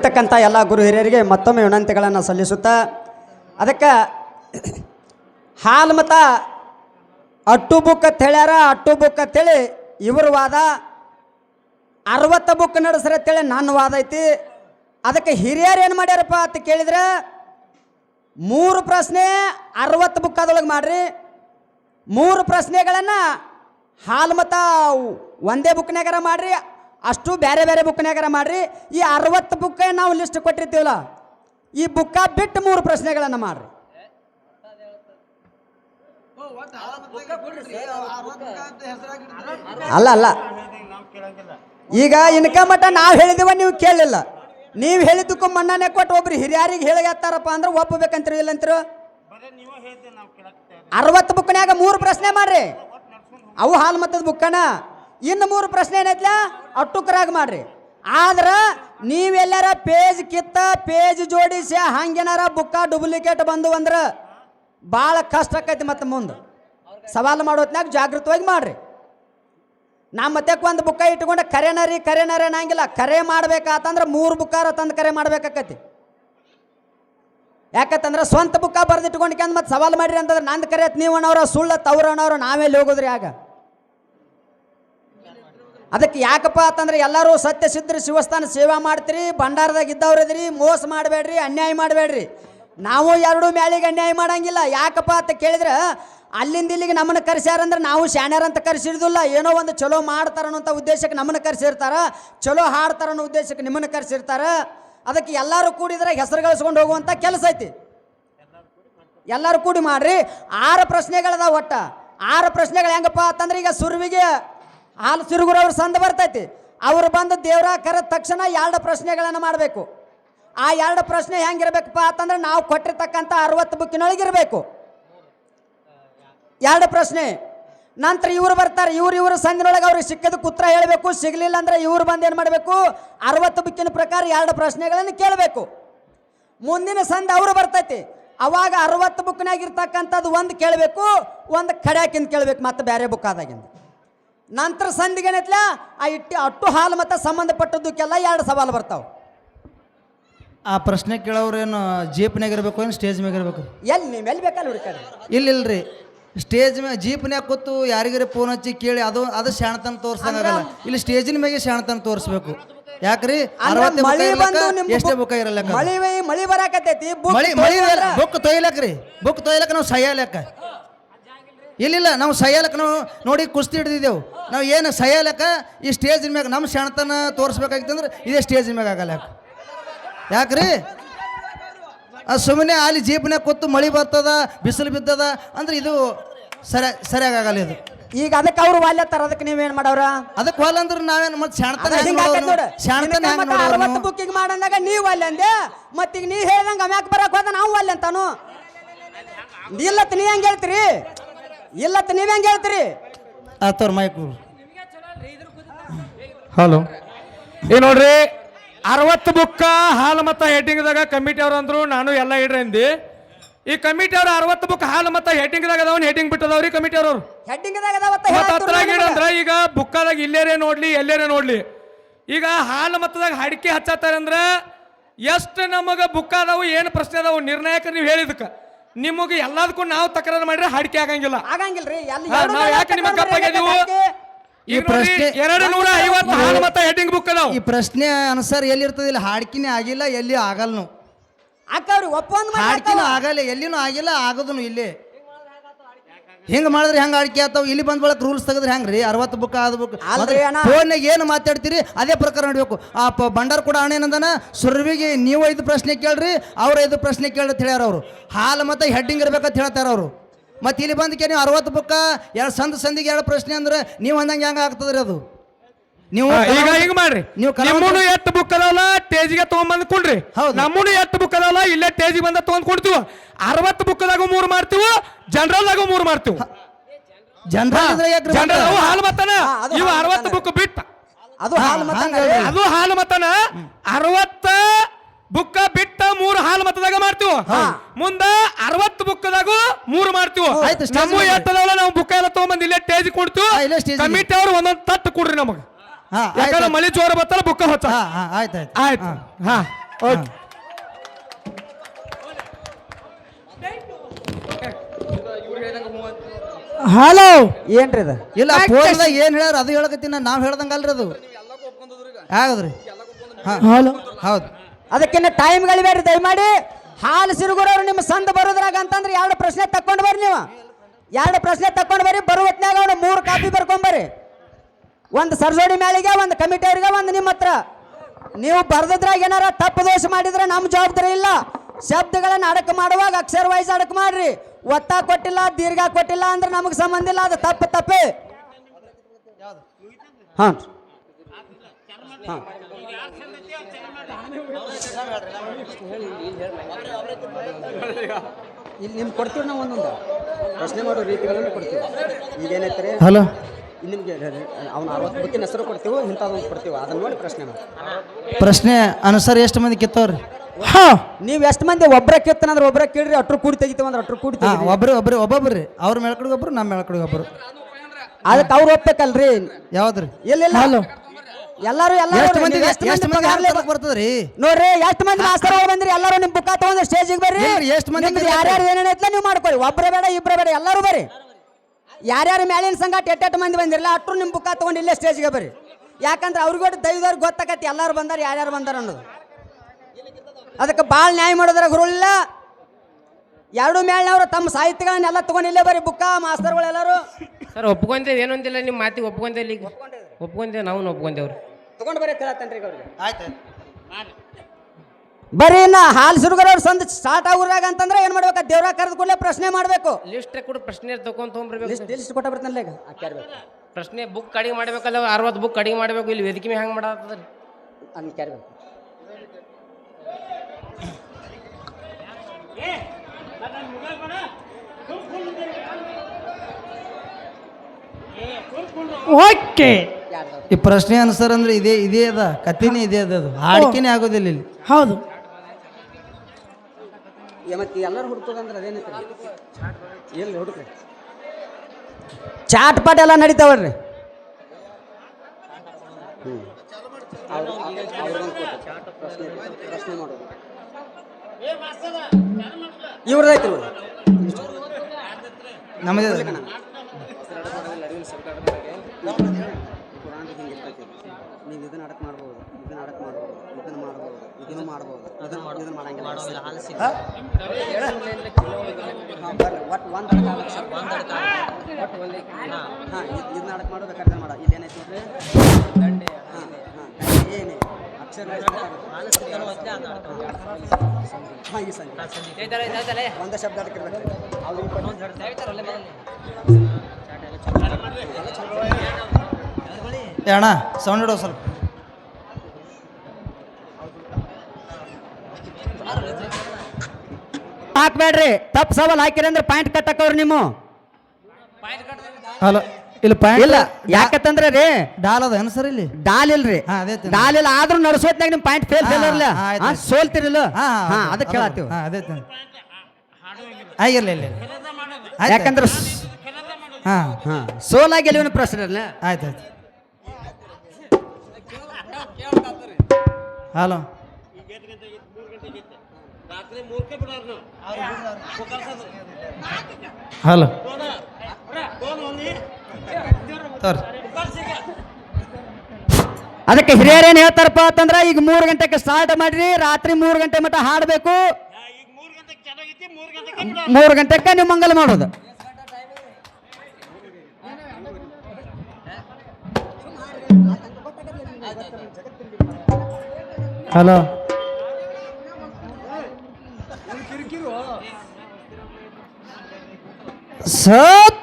ಇರ್ತಕ್ಕಂಥ ಎಲ್ಲ ಗುರು ಹಿರಿಯರಿಗೆ ಮತ್ತೊಮ್ಮೆ ವಿನಂತಿಗಳನ್ನು ಸಲ್ಲಿಸುತ್ತಾ, ಅದಕ್ಕೆ ಹಾಲು ಮತ ಅಟ್ಟು ಬುಕ್ ಅಂತ ಹೇಳ್ಯಾರ, ಅಟ್ಟು ಬುಕ್ ಅಂತೇಳಿ ಇವ್ರ ವಾದ, ಅರವತ್ತು ಬುಕ್ ನಡೆಸ್ರೆ ಅಂತೇಳಿ ನನ್ನ ವಾದ ಐತಿ. ಅದಕ್ಕೆ ಹಿರಿಯರು ಏನು ಮಾಡ್ಯಾರಪ್ಪ ಅಂತ ಕೇಳಿದ್ರೆ, ಮೂರು ಪ್ರಶ್ನೆ ಅರವತ್ತು ಬುಕ್ ಅದೊಳಗೆ ಮಾಡ್ರಿ. ಮೂರು ಪ್ರಶ್ನೆಗಳನ್ನು ಹಾಲು ಮತ ಒಂದೇ ಬುಕ್ನಾಗಾರ ಮಾಡ್ರಿ ಅಷ್ಟು ಬೇರೆ ಬೇರೆ ಬುಕ್ನಾಗಾರ ಮಾಡ್ರಿ. ಈ ಅರವತ್ತು ಬುಕ್ಕ ನಾವು ಲಿಸ್ಟ್ ಕೊಟ್ಟಿರ್ತೀವಲ್ಲ, ಈ ಬುಕ್ಕ ಬಿಟ್ಟು ಮೂರು ಪ್ರಶ್ನೆಗಳನ್ನು ಮಾಡ್ರಿ. ಅಲ್ಲ ಅಲ್ಲ. ಈಗ ಇನ್ಕ ಮಟ್ಟ ನಾವು ಹೇಳಿದೀವ, ನೀವು ಕೇಳಲಿಲ್ಲ ನೀವು ಹೇಳಿದ್ದಕ್ಕೂ ಮಣ್ಣನೆ ಕೊಟ್ಟು ಒಬ್ರು ಹಿರಿಯರಿಗೆ ಹೇಳಿಗತ್ತಾರಪ್ಪ ಅಂದ್ರೆ ಒಪ್ಪಬೇಕಂತೀರಿ ಇಲ್ಲಂತೀರು. ಅರವತ್ತು ಬುಕ್ನ್ಯಾಗ ಮೂರು ಪ್ರಶ್ನೆ ಮಾಡ್ರಿ. ಅವು ಹಾಲ್ ಮತ್ತದ ಬುಕ್ಕನ. ಇನ್ನು ಮೂರು ಪ್ರಶ್ನೆ ಏನೈತ್ಲ? ಅಟ್ಟುಕರಾಗ ಮಾಡ್ರಿ. ಆದ್ರೆ ನೀವೆಲ್ಲಾರ ಪೇಜ್ ಕಿತ್ತ ಪೇಜ್ ಜೋಡಿಸಿ ಹಂಗೇನಾರ ಬುಕ್ಕ ಡುಪ್ಲಿಕೇಟ್ ಬಂದು ಅಂದ್ರೆ ಭಾಳ ಕಷ್ಟ ಆಕೈತಿ ಮತ್ತೆ ಮುಂದೆ. ಸವಾಲು ಮಾಡೋತ್ನಾಗ ಜಾಗೃತವಾಗಿ ಮಾಡ್ರಿ. ನಾ ಮತ್ತೆ ಒಂದು ಬುಕ್ಕ ಇಟ್ಕೊಂಡು ಕರೆನರಿ ಕರೆನರಿ ಅನ್ನಂಗಿಲ್ಲ. ಕರೆ ಮಾಡ್ಬೇಕಾತಂದ್ರೆ ಮೂರು ಬುಕ್ಕಾರ ತಂದು ಕರೆ ಮಾಡ್ಬೇಕಾಕತಿ. ಯಾಕಂತಂದ್ರೆ ಸ್ವಂತ ಬುಕ್ಕ ಬರೆದಿಟ್ಕೊಂಡು ಮತ್ತೆ ಸವಾಲು ಮಾಡಿರಿ ಅಂತಂದ್ರೆ ನಂದು ಕರೆ ನೀವು ಅಣ್ಣವ್ರ ಸುಳ್ಳ ತವ್ರ ಅಣ್ಣವ್ರು ನಾವೆಲ್ಲಿ ಹೋಗೋದ್ರಿ ಆಗ? ಅದಕ್ಕೆ ಯಾಕಪ್ಪ ಅಂತಂದ್ರೆ ಎಲ್ಲರೂ ಸತ್ಯ ಸಿದ್ಧರು ಶಿವಸ್ಥಾನ ಸೇವಾ ಮಾಡ್ತೀರಿ, ಭಂಡಾರದಾಗ ಇದ್ದವ್ರು ಇದ್ರಿ ಮೋಸ ಮಾಡಬೇಡ್ರಿ, ಅನ್ಯಾಯ ಮಾಡಬೇಡ್ರಿ. ನಾವು ಎರಡು ಮ್ಯಾಲಿಗೆ ಅನ್ಯಾಯ ಮಾಡಂಗಿಲ್ಲ. ಯಾಕಪ್ಪ ಅಂತ ಕೇಳಿದ್ರೆ, ಅಲ್ಲಿಂದ ಇಲ್ಲಿಗೆ ನಮ್ಮನ್ನ ಕರೆಸ್ಯಾರಂದ್ರೆ ನಾವು ಶಾಣ್ಯಾರ ಅಂತ ಕರೆಸಿರ್ದಿಲ್ಲ. ಏನೋ ಒಂದು ಚಲೋ ಮಾಡ್ತಾರ ಅನ್ನೋಂಥ ಉದ್ದೇಶಕ್ಕೆ ನಮ್ಮನ್ನ ಕರೆಸಿರ್ತಾರ. ಚಲೋ ಹಾಡ್ತಾರ ಅನ್ನೋ ಉದ್ದೇಶಕ್ಕೆ ನಿಮ್ಮನ್ನ ಕರೆಸಿರ್ತಾರ. ಅದಕ್ಕೆ ಎಲ್ಲರೂ ಕೂಡಿದ್ರೆ ಹೆಸರು ಗಳಿಸ್ಕೊಂಡು ಹೋಗುವಂಥ ಕೆಲಸ ಐತಿ. ಎಲ್ಲರೂ ಕೂಡಿ ಮಾಡ್ರಿ. ಆರು ಪ್ರಶ್ನೆಗಳದಾವ ಒಟ್ಟ. ಆರು ಪ್ರಶ್ನೆಗಳು ಹೆಂಗಪ್ಪ ಅಂತಂದ್ರೆ ಈಗ ಸುರುವಿಗೆ ಹಾಲು ಸಿರುಗುರವ್ರ ಸಂದ ಬರ್ತೈತಿ. ಅವ್ರು ಬಂದು ದೇವ್ರ ಕರೆದ ತಕ್ಷಣ ಎರಡು ಪ್ರಶ್ನೆಗಳನ್ನು ಮಾಡಬೇಕು. ಆ ಎರಡು ಪ್ರಶ್ನೆ ಹೆಂಗಿರ್ಬೇಕಪ್ಪ ಅಂತಂದ್ರೆ ನಾವು ಕೊಟ್ಟಿರ್ತಕ್ಕಂಥ ಅರವತ್ತು ಬುಕ್ಕಿನೊಳಗೆ ಇರಬೇಕು. ಎರಡು ಪ್ರಶ್ನೆ, ನಂತರ ಇವ್ರು ಬರ್ತಾರೆ, ಇವ್ರು ಇವರು ಸಂದಿನೊಳಗೆ ಅವ್ರಿಗೆ ಸಿಕ್ಕದಕ್ಕೆ ಉತ್ತರ ಹೇಳಬೇಕು, ಸಿಗಲಿಲ್ಲ ಅಂದ್ರೆ ಇವ್ರು ಬಂದು ಏನು ಮಾಡಬೇಕು, ಅರವತ್ತು ಬುಕ್ಕಿನ ಪ್ರಕಾರ ಎರಡು ಪ್ರಶ್ನೆಗಳನ್ನು ಕೇಳಬೇಕು. ಮುಂದಿನ ಸಂದ ಅವರು ಬರ್ತೈತಿ. ಅವಾಗ ಅರವತ್ತು ಬುಕ್ನಾಗಿರ್ತಕ್ಕಂಥದ್ದು ಒಂದು ಕೇಳಬೇಕು, ಒಂದು ಕಡ್ಯಾಕಿಂದ ಕೇಳಬೇಕು, ಮತ್ತೆ ಬೇರೆ ಬುಕ್ ಆದಾಗಿಂದ. ನಂತರ ಸಂದಿಗೆ ಏನೈತ್ಲ ಆ ಇಟ್ಟು ಅಟ್ಟು ಹಾಲು ಮತ್ತು ಸಂಬಂಧಪಟ್ಟದ್ದಕ್ಕೆಲ್ಲ ಎರಡು ಸವಾಲು ಬರ್ತಾವೆ. ಆ ಪ್ರಶ್ನೆ ಕೇಳೋರೇನು ಜೀಪ್ನಾಗ ಇರಬೇಕು ಏನು ಸ್ಟೇಜ್ ಮ್ಯಾಗ ಇರಬೇಕು? ಎಲ್ಲಿ ನೀವು ಎಲ್ಲಿ ಬೇಕಲ್ಲ ಹುಡುಕಾಡಿ ಇಲ್ಲ ಇಲ್ರಿ ಸ್ಟೇಜ್ ಮ್ಯಾಗ ಜೀಪ್ನ್ಯಾಗ ಕೂತು ಯಾರಿಗಾರ ಫೋನ್ ಹಚ್ಚಿ ಕೇಳಿ ಅದು ಅದು ಶಾಣತನ ತೋರ್ಸಂಗಾಗಲ್ಲ ಇಲ್ಲಿ ಸ್ಟೇಜಿನ ಮ್ಯಾಗೆ ಶಾಣತನ ತೋರಿಸ್ಬೇಕು. ಯಾಕ್ರಿ? ಮಳಿ ಬಂದು ಎಷ್ಟೇ ಬುಕ್- ಇರಲ್ಲ ಮಳಿ ಮಳಿ ಬರಾಕತೈತಿ ಬುಕ್ ಮಳಿ ಮಳಿ ಬುಕ್ ತೊಯ್ಲಕ್ರಿ ಬುಕ್ ತೊಯ್ಲಕ್ಕ ನಾವು ಸಹ್ಯಾಲಕ್ಕ. ಇಲ್ಲಿಲ್ಲ ನಾವು ಸಯಾಲಕ್ಕೆ ನಾವು ನೋಡಿ ಕುಸ್ತಿ ಹಿಡಿದಿದ್ದೆವು. ನಾವು ಏನು ಸಹ್ಯಾಲಕ್ಕ ಈ ಸ್ಟೇಜ್ ಮ್ಯಾಗ ನಮ್ಮ ಶಾಣತನ ತೋರಿಸ್ಬೇಕಾಗಿತ್ತಂದ್ರೆ ಇದೇ ಸ್ಟೇಜ್ ಮ್ಯಾಗ ಆಗಲ್ಲ ಯಾಕೆ? ಯಾಕ್ರಿ? ಅದು ಸುಮ್ಮನೆ ಅಲ್ಲಿ ಜೀಪ್ನಾಗ ಕೂತು ಮಳಿ ಬರ್ತದ ಬಿಸಿಲು ಬಿದ್ದದ ಅಂದ್ರೆ ಇದು ಸರಿ ಸರಿಯಾಗಿ ಆಗಲ್ಲ ಇದು. ಈಗ ಅದಕ್ಕೆ ಅವ್ರು ತರ ಅದಕ್ಕೆ ನೀವೇನ್ ಮಾಡವ್ರ ಅದಕ್ಕೆ ವಾಲ್ ಅಂದ್ರೆ ನಾವೇನು ಮತ್ತೆ ಶಾಣತನ. ಶಾಣತನ ಅರವತ್ತು ಬುಕ್ಕಿಂಗ್ ಮಾಡಂದಾಗ ನೀವು ವಾಲ್ಯ ಅಂದೆ. ಮತ್ತೀಗ ನೀ ಹೇಳ್ದಂಗ ಅಮ್ಯಾಕ್ ಬರಕ್ ಹೋದ ನಾವು ವಾಲ್ಯ ಅಂತಾನು. ಇಲ್ಲತ್ತ ನೀ ಹೆಂಗ್ ಹೇಳ್ತೀರಿ? ಇಲ್ಲತ್ ನೀವ್ ಹೆಂಗ್ ಹೇಳ್ತೀರಿ? ಆತವ್ರ ಮೈಕು ಹಲೋ ಈ ನೋಡ್ರಿ ಅರವತ್ತು ಬುಕ್ಕ ಹಾಲು ಮತ್ತ ಹೆಡ್ಡಿಂಗ್ದಾಗ ಕಮಿಟಿ ಅವ್ರು ಅಂದ್ರು ನಾನು ಎಲ್ಲ ಇಡ್ರಿ ಅಂದಿ. ಈ ಕಮಿಟಿ ಅವ್ರು ಅರವತ್ತು ಬುಕ್ ಹಾಲು ಮತ್ತ ಹೆಡ್ಡಿಂಗ್ದಾಗ ಅದಾವ್ ಹೆಡ್ಡಿಂಗ್ ಬಿಟ್ಟದವ್ರಿ ಕಮಿಟಿ ಅವ್ರು ಹೆಡ್ಡಿಂಗ್ದಾಗ ಅದಾವತ್ತ ಮತ್ತ ಹತ್ರಾಗ ಇಡಂದ್ರ ಈಗ ಬುಕ್ಕದಾಗ ಇಲ್ಲೇರೇ ನೋಡ್ಲಿ ಎಲ್ಲೇರೇ ನೋಡ್ಲಿ. ಈಗ ಹಾಲು ಮತದಾಗ ಹಡಿಕೆ ಹಚ್ಚತ್ತಾರ ಅಂದ್ರ ಎಷ್ಟು ನಮಗ ಬುಕ್ ಅದಾವು ಏನು ಪ್ರಶ್ನೆ ಅದಾವು ನಿರ್ಣಾಯಕ ನೀವು ಹೇಳಿದಕ್ಕ ನಿಮಗೆ ಎಲ್ಲದಕ್ಕೂ ನಾವು ತಕರಾರು ಮಾಡಿದ್ರೆ ಹಾಡಿಕೆ ಆಗಂಗಿಲ್ಲ. ಆಗಂಗಿಲ್ರಿ. ಎರಡು ನಾವ್ ಯಾಕೆ ನಿಮಗೆ ತಕೊಂಡ್ರೆ ಕಪ್ಪಾಗಿದೀವು ಈ ಪ್ರಶ್ನೆ- ಎರಡು ನೂರ ಐವತ್ತು ಹಾಲು ಮತ್ತ ಹೆಡ್ಡಿಂಗ್ ಬುಕ್ ಅದಾವ. ಈ ಪ್ರಶ್ನೆ ಅನುಸಾರ ಎಲ್ಲಿ ಇರ್ತದಿಲ್ಲ ಹಾಡ್ಕಿನೇ ಆಗಿಲ್ಲ ಎಲ್ಲಿ ಆಗಲ್ಲ ನಾವು ಅಕ್ಕವ್ರಿ ಒಪ್ಪಂದ್ ಹಾಡ್ಕಿನೂ ಆಗಲ್ಲ ಎಲ್ಲಿನೂ ಆಗಿಲ್ಲ ಆಗೋದನು ಇಲ್ಲಿ. ಹಿಂಗೆ ಮಾಡಿದ್ರೆ ಹೆಂಗೆ ಆಡ್ಕೆ ಆತಾವ ಇಲ್ಲಿ ಬಂದ ಬಳಕ ರೂಲ್ಸ್ ತೆಗೆದ್ರೆ ಹೆಂಗೆ ರೀ ಅರವತ್ತು ಬುಕ್ ಆದ ಬುಕ್ ಅಲ್ರಿ ಅಣ್ಣ. ಫೋನ್ನಾಗ ಏನು ಮಾತಾಡ್ತೀರಿ? ಅದೇ ಪ್ರಕಾರ ನಡಿಬೇಕು. ಆ ಪ ಬಂಡಾರ ಕೂಡ ಅಣ್ಣ ಏನಂದನ ಸುರ್ವಿಗೆ ನೀವು ಐದು ಪ್ರಶ್ನೆ ಕೇಳ್ರಿ ಅವ್ರ ಐದು ಪ್ರಶ್ನೆ ಕೇಳ್ರಿ ಅಂತ ಹೇಳ್ಯಾರ ಅವರು. ಹಾಲು ಮತ್ತು ಹೆಡ್ಡಿಂಗ್ ಇರ್ಬೇಕಂತ ಹೇಳ್ತಾರೆ ಅವರು. ಮತ್ತೆ ಇಲ್ಲಿ ಬಂದಕ್ಕೆ ನೀವು ಅರವತ್ತು ಬುಕ್ಕ ಎರಡು ಸಂದ ಸಂದಿಗೆ ಎರಡು ಪ್ರಶ್ನೆ ಅಂದ್ರೆ ನೀವು ಅಂದಂಗೆ ಹೆಂಗೆ ಆಗ್ತದ್ರಿ ಅದು? ನೀವು ಈಗ ಹಿಂಗ್ ಮಾಡ್ರಿ. ನೀವು ಕಲಾವಂತರು- ನಿಮ್ಮನು ಎಷ್ಟು ಬುಕ್ ಅದಾವಲ್ಲ ಟೇಜಿಗೆ ತಗೊಂಬಂದ್ ಕೊಡ್ರಿ ಹೌದು. ನಮ್ಮನು ಎಷ್ಟು ಬುಕ್ ಅದಾವಲ್ಲ ಇಲ್ಲೇ ಟೇಜಿಗೆ ಬಂದ ತಗೊಂಡ್ ಕೊಡ್ತೀವಿ ಅರವತ್ತು ಬುಕ್ದಾಗ ಮೂರು ಮಾಡ್ತೀವಿ ಜನರಲ್ದಾಗ ಮೂರು ಮಾಡ್ತೀವಿ. ಜನರಲ್ ಇದ್ರೆ ಯಾಕ್ರಿ ಜನರಲ್ ಅವು ಹಾಲು ಮತನ. ಹಾ, ಅದು ಇವು ಹಾಲು ಅರವತ್ತು ಮತನ. ಬುಕ್ ಬಿಟ್ಟ. ಅದು ಹಾಲು ಮತ ಅದು ಹಾಲು ಮತನ. ಅರವತ್ತ ಬುಕ್ಕ ಬಿಟ್ಟ ಮೂರು ಹಾಲು ಮತದಾಗ ಮಾಡ್ತೀವಿ. ಮುಂದ ಅರವತ್ತು ಬುಕ್ಕದಾಗೂ ಮೂರು ಮಾಡ್ತೀವಿ. ಆಯ್ತು, stage ನಮ್ಮ ಮೇಲೆ. ಎಟ್ಟದವಲ್ಲ ನಾವು ಬುಕ್ಕ ಎಲ್ಲ ತಗೊಂಬಂದ್ ಇಲ್ಲೇ ಟೇಜ್ ಕೊಡ್ತೀವಿ ಹಾ, ಇಲ್ಲೇ. ಕಮಿಟಿ ಅವ್ರು ಒಂದೊಂದು ತಟ್ಟು ಕೊಡ್ರಿ ನಮಗೆ. ಹಾ ಯಾಕಂದ್ರೆ ಮಳಿ ಜೋರ ಬತ್ತಲ್ಲ ಬುಕ್ಕ ಹೊಚ್ಚ ಹಾ ಹಾ ಆಯ್ತು ಆಯ್ತು. ಆಯ್ತು. ಹಾ. ಓಕೆ. ಹಲೋ. ಏನ್ರಿ ಇದು? ಇಲ್ಲ ಫೋನ್ದಾಗ ಏನು ಹೇಳ್ಯಾರ? ಅದು ಹೇಳಕತ್ತೀನಿ ನಾವು ಹೇಳ್ದಂಗಲ್ರಿ ಅದು. ಹೌದ್ರಿ ಹಾಂ. ಹಲೋ. ಹೌದು. ಅದಕ್ಕಿನ್ನ ಟೈಮ್ಗಳಿಬೇಡ್ರಿ ದಯಮಾಡಿ. ಹಾಲು ಸಿರುಗುರವ್ರು ನಿಮ್ಮ ಸಂದ ಬರೋದ್ರಾಗ ಅಂತಂದ್ರೆ ಎರಡು ಪ್ರಶ್ನೆ ತಕೊಂಡು ಬರ್ರಿ ನೀವು. ಎರಡು ಪ್ರಶ್ನೆ ತಕೊಂಡು ಬರ್ರಿ ಬರೋ ಹೊತ್ನ್ಯಾಗ ಅವ್ನು ಮೂರು ಕಾಪಿ ಬರ್ಕೊಂಬರ್ರಿ ಒಂದು ಸರ್ಜೋಡಿ ಮ್ಯಾಲಿಗೆ ಒಂದು ಕಮಿಟಿ ಅವ್ರಿಗೆ ಒಂದು ನಿಮ್ಮ ಹತ್ರ. ನೀವು ಬರ್ದದ್ರಾಗ ಏನಾರ ತಪ್ಪು ದೋಷ ಮಾಡಿದ್ರೆ ನಮ್ಮ ಜವಾಬ್ದಾರಿ ಇಲ್ಲ. ಶಬ್ದಗಳನ್ನ ಅಡಕ ಮಾಡುವಾಗ ಅಕ್ಷರ ವೈಸ್ ಅಡಕ ಮಾಡ್ರಿ. ಒತ್ತ ಕೊಟ್ಟಿಲ್ಲ ದೀರ್ಘ ಕೊಟ್ಟಿಲ್ಲ ಅಂದ್ರೆ ನಮಗೆ ಸಂಬಂಧ ಇಲ್ಲ ಅದು ತಪ್ಪು ತಪ್ಪೆ. ಹಾಂ. ಇಲ್ಲಿ ನಿಮ್ಗೆ ಕೊಡ್ತೀವಿ ನಾವು ಒಂದೊಂದು. ಪ್ರಶ್ನೆ ಮಾಡೋ ರೀತಿಗಳನ್ನು ಕೊಡ್ತೀವಿ. ಈಗೇನೈತ್ರಿ ಹಲೋ. ನಿಮ್ಗೆ ಅವನ ಅರವತ್ತು ಬುಕ್ಕಿನ ಹೆಸರು ಕೊಡ್ತೀವಿ ಇಂಥದ್ದೊಂದು ಕೊಡ್ತೀವಿ? ಅದನ್ನ ನೋಡಿ ಪ್ರಶ್ನೆ ಮಾಡಿ. ಪ್ರಶ್ನೆ ಅನುಸಾರ ಎಷ್ಟು ಮಂದಿ ಕಿತ್ತವ್ರಿ? ಹಾ! ನೀವು ಎಷ್ಟು ಮಂದಿ ಒಬ್ಬರ ಕಿತ್ತನಂದ್ರೆ ಒಬ್ಬರ ಕೇಳ್ರಿ ಅಟ್ರ ಕೂಡಿ ತೆಗಿತೀವಿ ಅಂದ್ರೆ ಅಟ್ರು ಕೂಡಿ ತೆಗಿತೀವಿ ಒಬ್ರು ಒಬ್ರು ಒಬ್ಬೊಬ್ರಿ. ಅವ್ರ ಮೇಲ್ಕಡೆಗೆ ಒಬ್ರು ನಮ್ಮ ಮೇಲ್ಕಡೆಗೆ ಒಬ್ರು. ಅದಕ್ಕೆ ಅವ್ರು ಒಪ್ಬೇಕಲ್ರಿ? ಯಾವ್ದ್ರಿ? ಇಲ್ಲ ಹಲೋ. ಎಲ್ಲರೂ ಎಲ್ಲ ಎಷ್ಟು ಮಂದಿ ಎಷ್ಟು ಮಂದಿ ಮಂದಿ ಬರ್ತದ್ರಿ? ನೋಡ್ರಿ ಎಷ್ಟು ಮಂದಿ ಮಾಸ್ತರ್ ಬಂದ್ರಿ ಎಲ್ಲಾರು ನಿಮ್ ಬುಕ್ಕ ತಗೊಂಡು ಸ್ಟೇಜಿಗೆ ಬರ್ರಿ. ಎಷ್ಟು ಮಂದಿ? ಯಾರ್ಯಾರು ಏನೇನೈತ್ಲ ನೀವು ಮಾಡ್ಕೊಳ್ಳಿ. ಒಬ್ಬರೇ ಬೇಡ ಇಬ್ಬರೇ ಬೇಡ ಎಲ್ಲರೂ ಬರ್ರಿ. ಯಾರ್ಯಾರು ಮ್ಯಾಲಿನ ಸಂಗಾಟ ಎಟ್ಟೆಟ್ಟು ಮಂದಿ ಬಂದಿರಲ್ಲ ಅಟ್ರು ನಿಮ್ಮ ಬುಕ್ಕ ತೊಗೊಂಡು ಇಲ್ಲೇ ಸ್ಟೇಜ್ಗೆ ಬರ್ರಿ. ಯಾಕಂದ್ರೆ ಅವ್ರಿಗೂ ದೈವದವ್ರಿಗೆ ಗೊತ್ತಾಗತ್ತೆ ಎಲ್ಲರೂ ಬಂದಾರ ಯಾರ್ಯಾರು ಬಂದಾರ ಅನ್ನೋದು. ಅದಕ್ಕೆ ಭಾಳ ನ್ಯಾಯ ಮಾಡೋದ್ರಾಗ ಹುರುಳಿಲ್ಲ ಎರಡು ಮೇಳ್ನವ್ರು ತಮ್ಮ ಸಾಹಿತ್ಯಗಳನ್ನೆಲ್ಲ ತೊಗೊಂಡು ಇಲ್ಲೇ ಬರ್ರಿ ಬುಕ್ಕ ಮಾಸ್ತರ್ಗಳು ಎಲ್ಲರೂ ಸರ್ ಒಪ್ಕೊಂತೇವೆ ಏನು ಅಂತಿಲ್ಲ ನಿಮ್ಮ ಮಾತಿಗೆ ಒಪ್ಕೊಂತೇವೆ ಈಗ ಒಪ್ಕೊಂತೇವೆ ನಾವು ಒಪ್ಕೊಂತೇವ್ರಿ ತೊಗೊಂಡು ಬರ್ರಿ ಕೇಳತ್ತೇನ್ರಿ ಅವ್ರಿಗೆ. ಆಯ್ತು. ಬರ್ರಿ ನಾ ಹಾಲು ಸುರುಗರವ್ರು ಸಂದ್ ಸ್ಟಾರ್ಟ್ ಆಗುರಾಗ ಅಂತಂದ್ರೆ ಏನ್ ಮಾಡ್ಬೇಕು? ದೇವ್ರ ಕರೆದ ಕೂಡಲೇ ಪ್ರಶ್ನೆ ಮಾಡ್ಬೇಕು. ಲಿಸ್ಟ್ ಕೂಡ ಪ್ರಶ್ನೆ ತಗೊಂಡ್ ತೊಗೊಂಡ್ಬರ್ಬೇಕು. ಲಿಸ್ಟ್ ಲಿಸ್ಟ್ ಕೊಟ್ಟ ಬರ್ತಾನಲ್ಲ ಈಗ ಆ ಕ್ಯಾರ್ಬೇಕು ಪ್ರಶ್ನೆ ಬುಕ್ ಕಡಿಮೆ ಮಾಡ್ಬೇಕಲ್ಲ ಅರವತ್ತು ಬುಕ್ ಕಡಿಮೆ ಮಾಡಬೇಕು ಇಲ್ಲಿ ವೇದಿಕೆ ಮೇಲೆ ಹೆಂಗೆ ಮಾಡತ್ತದ್ರಿ ಅನ್ ಕ್ಯಾರ್ಬೇಕು ಓಕೆ. ಈ ಪ್ರಶ್ನೆ ಅನ್ಸರ್ ಅಂದ್ರೆ ಇದೇ ಇದೇ ಅದ ಕಥೆನೇ ಇದೇ ಅದ ಅದು. ಹಾಡ್ಕಿನೇ ಆಗೋದಿಲ್ಲ ಇಲ್ಲಿ. ಹೌದು. ಮತ್ತೆ ಎಲ್ಲರೂ ಹುಡುಕೋದಂದ್ರೆ ಅದೇನೈತೆ ಎಲ್ಲಿ ಹುಡುಕ್ರಿ? ಚಾಟ್ ಪಾಟ್ ಎಲ್ಲ ನಡೀತಾವಲ್ರಿ. ಇವ್ರದೈತಿ ನಮ್ಮದೇ ಅದ. ನೀವು ಇದನ್ನ ಅಡಕ್ ಮಾಡ್ಬೋದು ಇದನ್ನ ಅಡಕ್ ಮಾಡ್ಬೋದು ಇದನ್ನ ಮಾಡ್ಬೋದು ಇದನ್ನ ಮಾಡ್ಬೋದು. ಇದನ್ನ ಮಾಡೋದು ಇದನ್ನ ಮಾಡಂಗಿಲ್ಲ. ಮಾಡೋದು ಹಾ, ಬರ್ರಿ ಒಟ್ಟು ಒಂದು ಅಡಕ ಒಟ್ಟು ಹಾ ಇದ್- ಇದನ್ನ ಅಡಕ್ ಮಾಡೋದು ಬೇಕಾದ್ರೆ ಮಾಡ. ಇಲ್ಲಿ ಏನೈತೆ ನೋಡ್ರಿ? ಹಾ, ಹಾ, ದಂಡೆ ಏನೇ? ಅಕ್ಷರ ಹಾ ಈ ಸಂಧಿ ಒಂದು ಶಬ್ದ ಅದಕ್ಕಿರ್ಬೇಕು ಅವ್ರಿಗೆ ಏ ಅಣ್ಣ ಸೌಂಡ್ ಇಡೋ ಸ್ವಲ್ಪ. ಹಾಕ್ಬೇಡ್ರಿ ತಪ್ಪು ಸವಾಲ್ ಹಾಕಿರಿ ಅಂದ್ರೆ ಪಾಯಿಂಟ್ ಕಟ್ಟಕ್ಕವ್ರಿ ನಿಮ್ಮ ಹಲೋ ಇಲ್ಲಿ ಪಾಯಿಂಟ್ ಇಲ್ಲ ಯಾಕಂತಂದ್ರೆ ರೀ ಡಾಲ್ ಅದ ಏನು ಸರ್ ಇಲ್ಲಿ? ಡಾಲ್ ಇಲ್ರಿ. ಹಾ, ಅದೇ ತಿನ್ನ. ಡಾಲ್ ಇಲ್ಲ ಆದ್ರೂ ನಡ್ಸೋತ್ನಾಗ ನಿಮ್ ಪಾಯಿಂಟ್ ಫೇಲ್ ಹಾ, ಫೇಲ್ ಇರಲ್ಲ ಹಾ, ಆಯ್ತು, ಆಯ್ತು. ಸೋಲ್ತಿರಿಲ್ಲ. ಹಾ ಹಾ ಅದಕ್ಕೆ ಕೇಳತ್ತೀವಿ ಹಾಂ ಅದೇ ತಿನ್ನ. ಆ, ಇರ್ಲಿ ಇರ್ಲಿ. ಆಯ್ತು, ಯಾಕಂದ್ರೆ ಹಾಂ. ಹಾ ಸೋಲ ಗೆಲುವಿನ ಪ್ರಶ್ನೆ ಅಲ್ಲ ಆಯ್ತು ಆಯ್ತು. ಹಲೋ. ಹಲೋ. ಅದಕ್ಕೆ ಹಿರಿಯರು ಏನ್ ಹೇಳ್ತಾರಪ್ಪ ಅಂತಂದ್ರೆ ಈಗ ಮೂರು ಗಂಟೆಗೆ ಸ್ಟಾರ್ಟ್ ಮಾಡ್ರಿ ರಾತ್ರಿ ಮೂರು ಗಂಟೆ ಮಟ್ಟ ಹಾಡಬೇಕು. ಮೂರು ಗಂಟೆಗೆ ನೀವು ಮಂಗಲ ಮಾಡೋದು. ಹಲೋ. ಸತ್